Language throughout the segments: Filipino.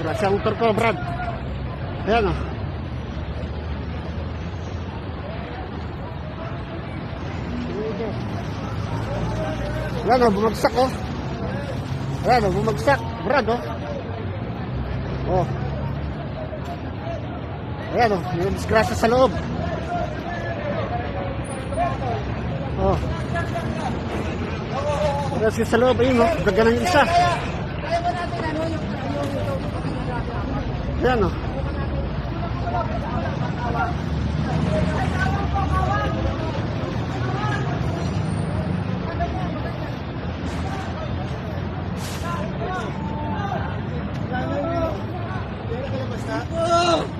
Grasya ang motor ko, Brad. Ayan o. Ayan o, bumagsak o. Ayan o, bumagsak. Brad o. Oh. Ayan o, may disgrasya sa loob. Oh. Disgrasya sa loob, ayun o. Daga ng isa. Ayan o. Oo!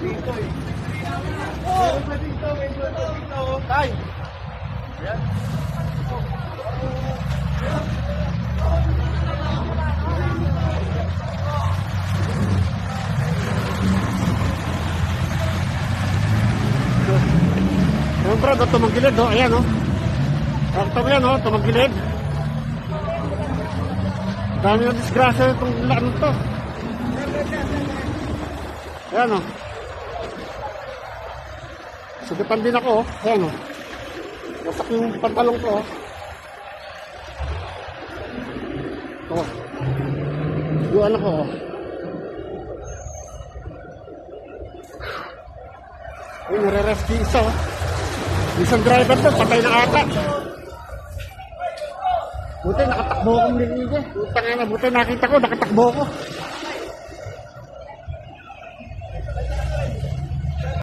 Wala pa akong ambulansya! Tay! Ayan bro, oh, tumagilid oh. Ayan oh. Akto yan oh, tumagilid. Dami ng disgrasya itong ano to. Ayan oh. Sugatan din ako oh. Ayan oh. Wasak yung pantalong ko oh. Oh. Yung ano ko. Ay, nare-rescue isa. Isang driver to, patay na ata. Buti nakatakbo akong linig eh. Putang ina, buti nakita ko, nakatakbo ko.